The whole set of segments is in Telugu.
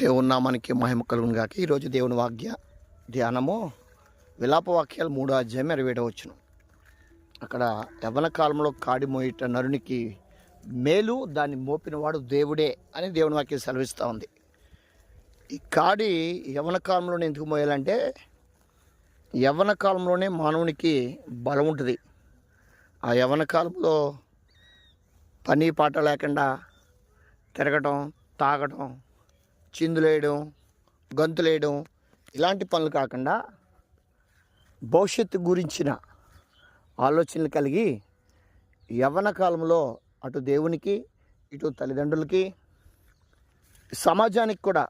దేవుని నామానికి మహిమ కలుగును గాక. ఈరోజు దేవుని వాక్య ధ్యానము విలాప వాక్యాలు మూడో అధ్యాయం ఇరవై వచ్చును అక్కడ యవన కాలంలో కాడి మోయిట నరునికి మేలు దాన్ని మోపినవాడు దేవుడే అని దేవుని వాక్యం సెలవిస్తూ ఉంది. ఈ కాడి యవన కాలంలోనే ఎందుకు మోయాలంటే యవన కాలంలోనే మానవునికి బలం ఉంటుంది. ఆ యవన కాలంలో పని పాట లేకుండా తిరగటం తాగటం చిందులేయడం గంతులేయడం ఇలాంటి పనులు కాకుండా భవిష్యత్తు గురించిన ఆలోచనలు కలిగి యవ్వన కాలంలో అటు దేవునికి ఇటు తల్లిదండ్రులకి సమాజానికి కూడా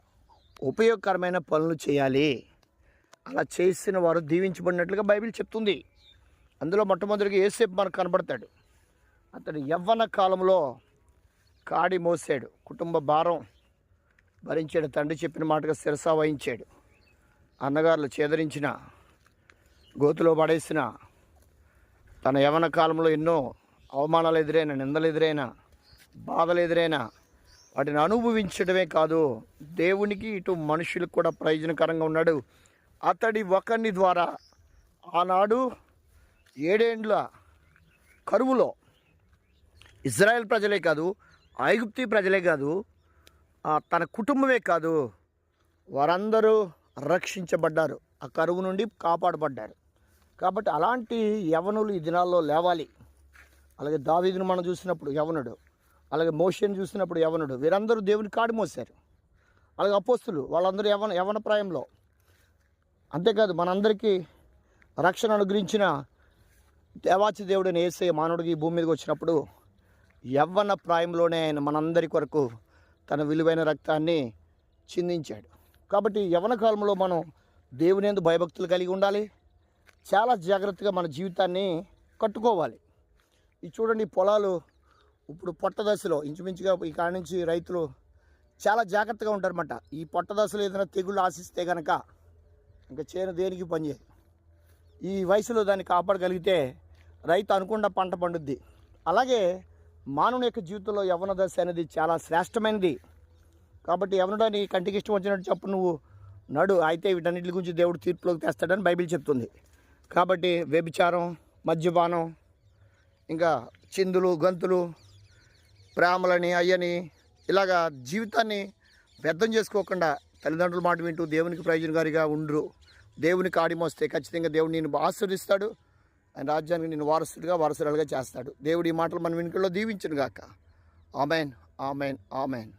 ఉపయోగకరమైన పనులు చేయాలి. అలా చేసిన వారు దీవించబడినట్లుగా బైబిల్ చెప్తుంది. అందులో మొట్టమొదటిగా ఏసేపు మనకు కనబడతాడు. అతడు యవ్వన కాలంలో కాడి మోసాడు. కుటుంబ భారం భరించాడు. తండ్రి చెప్పిన మాటగా శిరసా వహించాడు. అన్నగారులు చేదరించిన గోతులో పడేసిన తన యవన కాలంలో ఎన్నో అవమానాలు ఎదురైన నిందలు ఎదురైన బాధలు ఎదురైన వాటిని అనుభవించడమే కాదు దేవునికి ఇటు మనుషులకు కూడా ప్రయోజనకరంగా ఉన్నాడు. అతడి ఒకరిని ద్వారా ఆనాడు ఏడేండ్ల కరువులో ఇజ్రాయెల్ ప్రజలే కాదు ఐగుప్తి ప్రజలే కాదు తన కుటుంబమే కాదు వారందరూ రక్షించబడ్డారు. ఆ కరువు నుండి కాపాడబడ్డారు. కాబట్టి అలాంటి యవనులు ఈ దినాల్లో లేవాలి. అలాగే దావీదును మనం చూసినప్పుడు యవనుడు అలాగే మోషన్ చూసినప్పుడు యవనుడు వీరందరూ దేవుని కాడి మోసారు అలాగే అపోస్తులు వాళ్ళందరూ యవన యవన ప్రాయంలో. అంతేకాదు మనందరికీ రక్షణ అనుగ్రహించిన దేవాచి దేవుడిని ఏసే మానవుడికి ఈ భూమి మీదకి వచ్చినప్పుడు యవ్వన ప్రాయంలోనే ఆయన మనందరి కొరకు తన విలువైన రక్తాన్ని చిందించాడు. కాబట్టి యవన కాలంలో మనం దేవుని ఎందు భయభక్తులు కలిగి ఉండాలి. చాలా జాగ్రత్తగా మన జీవితాన్ని కట్టుకోవాలి. ఇది చూడండి పొలాలు ఇప్పుడు పొట్ట దశలో ఇంచుమించుగా ఈ కాడ నుంచి రైతులు చాలా జాగ్రత్తగా ఉంటారన్నమాట. ఈ పొట్ట దశలో ఏదైనా తెగుళ్ళు ఆశిస్తే కనుక ఇంకా చేను దేనికి పనిచేయదు. ఈ వయసులో దాన్ని కాపాడగలిగితే రైతు అనుకున్న పంట పండుద్ది. అలాగే మానవుని యొక్క జీవితంలో యవన దశ అనేది చాలా శ్రేష్టమైనది. కాబట్టి యవనుడని కంటికి ఇష్టం వచ్చినట్టు చెప్పు నువ్వు నడు అయితే వీటన్నిటి గురించి దేవుడు తీర్పులోకి తెస్తాడని బైబిల్ చెప్తుంది. కాబట్టి వ్యభిచారం మద్యపానం ఇంకా చిందులు గంతులు ప్రేమలని అయ్యని ఇలాగా జీవితాన్ని వ్యర్థం చేసుకోకుండా తల్లిదండ్రుల మాట వింటూ దేవునికి ప్రయోజనకారిగా ఉండరు. దేవునికి ఆడిమోస్తే ఖచ్చితంగా దేవుడు నేను ఆశీర్దిస్తాడు ఆయన రాజ్యానికి నేను వారసుడిగా వారసురాలుగా చేస్తాడు. దేవుడి ఈ మాటలు మన వెనుకల్లో దీవించను గాక ఆమెన్ ఆమెన్ ఆమెన్.